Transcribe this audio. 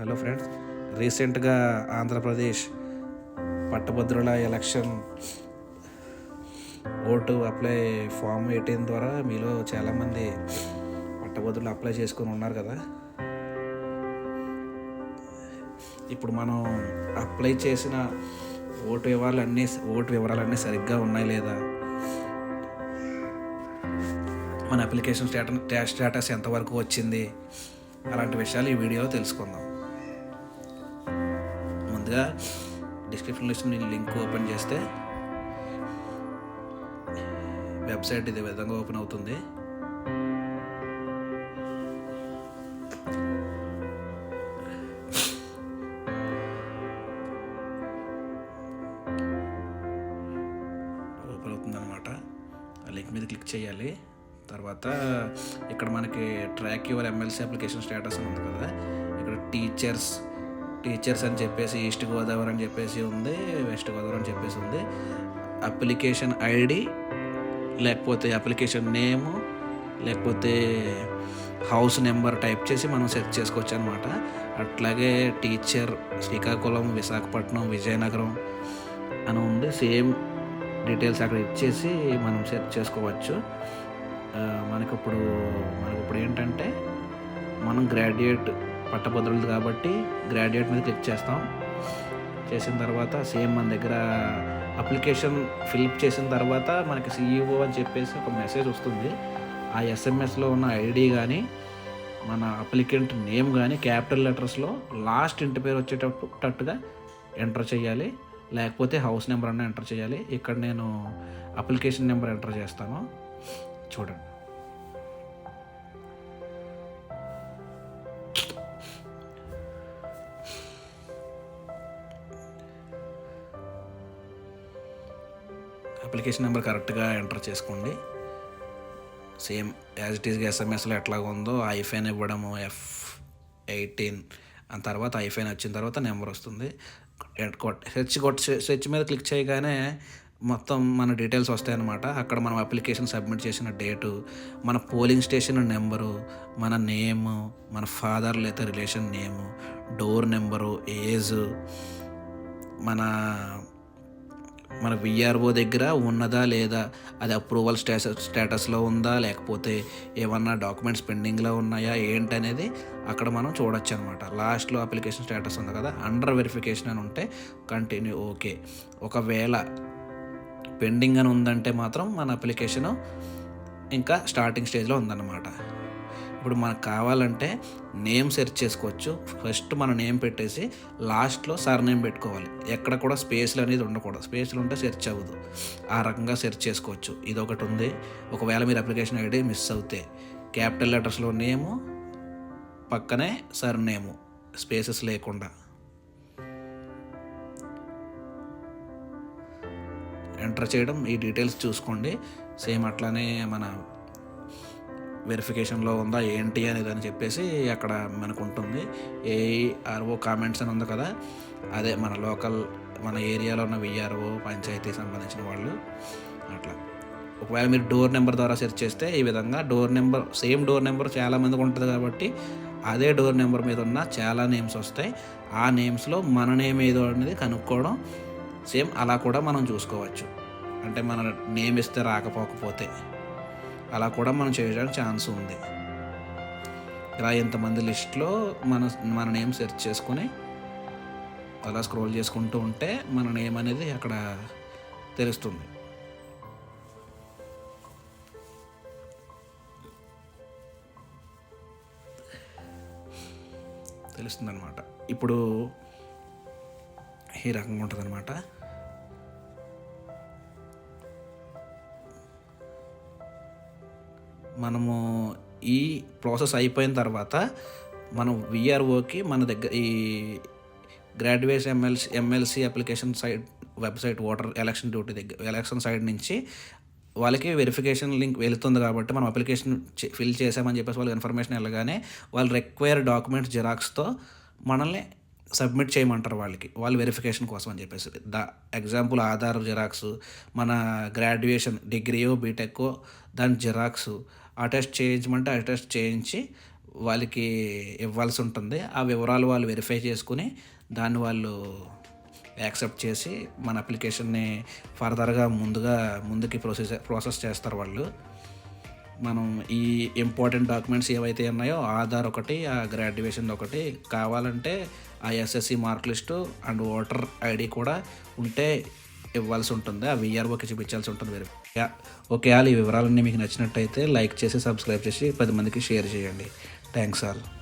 Hello friends రీసెంట్గా ఆంధ్రప్రదేశ్ పట్టభద్రుల election vote apply form వేయటం ద్వారా మీలో చాలామంది పట్టభద్రులు అప్లై చేసుకొని ఉన్నారు కదా. ఇప్పుడు మనం అప్లై చేసిన ఓటు వివరాలన్నీ ఓటు వివరాలన్నీ సరిగ్గా ఉన్నాయి లేదా? మన అప్లికేషన్ స్టేటస్ స్టేటస్ ఎంతవరకు వచ్చింది? అలాంటి విషయాలు ఈ వీడియోలో తెలుసుకుందాం. కొద్దిగా డిస్క్రిప్షన్లో ఇచ్చిన నేను లింక్ ఓపెన్ చేస్తే వెబ్సైట్ ఇది విధంగా ఓపెన్ అవుతుంది. ఓపెన్ అవుతుంది అనమాట ఆ లింక్ మీద క్లిక్ చేయాలి. తర్వాత ఇక్కడ మనకి track your MLC application status ఉంది కదా. ఇక్కడ టీచర్స్ టీచర్స్ అని చెప్పేసి ఈస్ట్ గోదావరి అని చెప్పేసి ఉంది వెస్ట్ గోదావరి అని చెప్పేసి ఉంది. అప్లికేషన్ ఐడి లేకపోతే అప్లికేషన్ నేము లేకపోతే హౌస్ నెంబర్ టైప్ చేసి మనం సెర్చ్ చేసుకోవచ్చు అనమాట అట్లాగే టీచర్ శ్రీకాకుళం విశాఖపట్నం విజయనగరం అని ఉంది. సేమ్ డీటెయిల్స్ అక్కడ ఇచ్చేసి మనం సెర్చ్ చేసుకోవచ్చు. మనకిప్పుడు మనకిప్పుడు మనకి ఇప్పుడు ఏంటంటే మనం గ్రాడ్యుయేట్ పట్టభద్రులది కాబట్టి గ్రాడ్యుయేట్ మీద క్లిక్ చేస్తాం. చేసిన తర్వాత సేమ్ మన దగ్గర అప్లికేషన్ ఫిల్అప్ చేసిన తర్వాత మనకి సీఈఓ అని చెప్పేసి ఒక మెసేజ్ వస్తుంది. ఆ ఎస్ఎంఎస్లో ఉన్న ఐడి కానీ మన అప్లికెంట్ నేమ్ కానీ క్యాపిటల్ లెటర్స్లో లాస్ట్ ఇంటి పేరు వచ్చేటట్టుగా ఎంటర్ చేయాలి. లేకపోతే హౌస్ నెంబర్ అన్న ఎంటర్ చేయాలి. ఇక్కడ నేను అప్లికేషన్ నెంబర్ ఎంటర్ చేస్తాను. చూడండి. అప్లికేషన్ నెంబర్ కరెక్ట్గా ఎంటర్ చేసుకోండి. సేమ్ యాజ్ ఇట్ ఈస్గా ఎస్ఎంఎస్లో ఎట్లాగ ఉందో ఐఫైన్ ఇవ్వడము ఎఫ్ ఎయిటీన్ ఆ తర్వాత ఐఫైన్ వచ్చిన తర్వాత నెంబర్ వస్తుంది. సెర్చ్ కొట్ సెర్చ్ మీద క్లిక్ చేయగానే మొత్తం మన డీటెయిల్స్ వస్తాయన్నమాట. అక్కడ మనం అప్లికేషన్ సబ్మిట్ చేసిన డేటు మన పోలింగ్ స్టేషన్ నెంబరు మన నేము మన ఫాదర్ లేదా relation name door number age మన మన విఆర్ఓ దగ్గర ఉన్నదా లేదా అది అప్రూవల్ స్టేటస్ స్టేటస్లో ఉందా లేకపోతే ఏమన్నా డాక్యుమెంట్స్ పెండింగ్లో ఉన్నాయా ఏంటనేది అక్కడ మనం చూడొచ్చు అనమాట లాస్ట్లో అప్లికేషన్ స్టేటస్ ఉంది కదా అండర్ వెరిఫికేషన్ అని ఉంటే కంటిన్యూ ఓకే ఒకవేళ పెండింగ్ అని ఉందంటే మాత్రం మన అప్లికేషన్ ఇంకా స్టార్టింగ్ స్టేజ్లో ఉందన్నమాట. ఇప్పుడు మనకు కావాలంటే నేమ్ సెర్చ్ చేసుకోవచ్చు. ఫస్ట్ మన నేమ్ పెట్టేసి లాస్ట్లో సర్ నేమ్ పెట్టుకోవాలి. ఎక్కడ కూడా స్పేస్లు అనేది ఉండకూడదు. స్పేస్లు ఉంటే సెర్చ్ అవ్వదు. ఆ రకంగా సెర్చ్ చేసుకోవచ్చు. ఇది ఒకటి ఉంది. ఒకవేళ మీరు అప్లికేషన్ ఐడి మిస్ అవుతే క్యాపిటల్ లెటర్స్లో నేము పక్కనే సర్ నేము స్పేసెస్ లేకుండా. ఎంటర్ చేయడం. ఈ డీటెయిల్స్ చూసుకోండి. సేమ్ అట్లానే మన వెరిఫికేషన్లో ఉందా ఏంటి అనేది అని చెప్పేసి అక్కడ మనకు ఉంటుంది ఏఆర్ఓ కామెంట్స్ అని ఉంది కదా అదే మన లోకల్ మన ఏరియాలో ఉన్న విఆర్ఓ పంచాయతీ సంబంధించిన వాళ్ళు అట్లా. ఒకవేళ మీరు డోర్ నెంబర్ ద్వారా సెర్చ్ చేస్తే ఈ విధంగా door number same door number చాలామందికి ఉంటుంది కాబట్టి అదే డోర్ నెంబర్ మీద ఉన్న చాలా నేమ్స్ వస్తాయి. ఆ నేమ్స్లో మన నేమ్ ఏదో అనేది కనుక్కోవడం సేమ్ అలా కూడా మనం చూసుకోవచ్చు. అంటే మన నేమ్ ఇస్తే రాకపోకపోతే. అలా కూడా మనం చేయడానికి ఛాన్స్ ఉంది. ఇలా ఎంతమంది లిస్ట్లో మన మన నేమ్ సెర్చ్ చేసుకొని అలా స్క్రోల్ చేసుకుంటూ ఉంటే మన నేమ్ అనేది అక్కడ తెలుస్తుంది. తెలుస్తుంది అనమాట ఇప్పుడు ఈ రకంగా ఉంటుందన్నమాట. మనము ఈ ప్రాసెస్ అయిపోయిన తర్వాత మనం విఆర్ఓకి మన దగ్గర ఈ graduation MLC MLC application side website voter election duty దగ్గర ఎలక్షన్ సైడ్ నుంచి వాళ్ళకి వెరిఫికేషన్ లింక్ వెళుతుంది కాబట్టి మనం అప్లికేషన్ ఫిల్ చేసామని చెప్పేసి వాళ్ళకి ఇన్ఫర్మేషన్ వెళ్ళగానే వాళ్ళు రిక్వైర్ డాక్యుమెంట్స్ జిరాక్స్తో మనల్ని సబ్మిట్ చేయమంటారు వాళ్ళకి వాళ్ళు వెరిఫికేషన్ కోసం అని చెప్పేసి. ద ఎగ్జాంపుల్ ఆధార్ జిరాక్స్ మన గ్రాడ్యుయేషన్ డిగ్రీయో బీటెక్ దాని జిరాక్స్ అటెస్ట్ చేయించమంటే అటెస్ట్ చేయించి వాళ్ళకి ఇవ్వాల్సి ఉంటుంది. ఆ వివరాలు వాళ్ళు వెరిఫై చేసుకుని దాన్ని వాళ్ళు యాక్సెప్ట్ చేసి మన అప్లికేషన్ని ఫర్దర్గా ముందుగా ముందుకి ప్రొసెస్ ప్రాసెస్ చేస్తారు వాళ్ళు. మనం ఈ ఇంపార్టెంట్ డాక్యుమెంట్స్ ఏవైతే ఉన్నాయో ఆధార్ ఒకటి ఆ గ్రాడ్యుయేషన్ ఒకటి కావాలంటే ఆ SSC mark list and voter ID కూడా ఉంటే ఇవ్వాల్సి ఉంటుంది. ఆ విఆర్ఓకి చూపించాల్సి ఉంటుంది మీరు. యా, ఓకే ఆల్ ఈ వివరాలన్నీ మీకు నచ్చినట్టయితే లైక్ చేసి సబ్స్క్రైబ్ చేసి పది మందికి షేర్ చేయండి. Thanks all.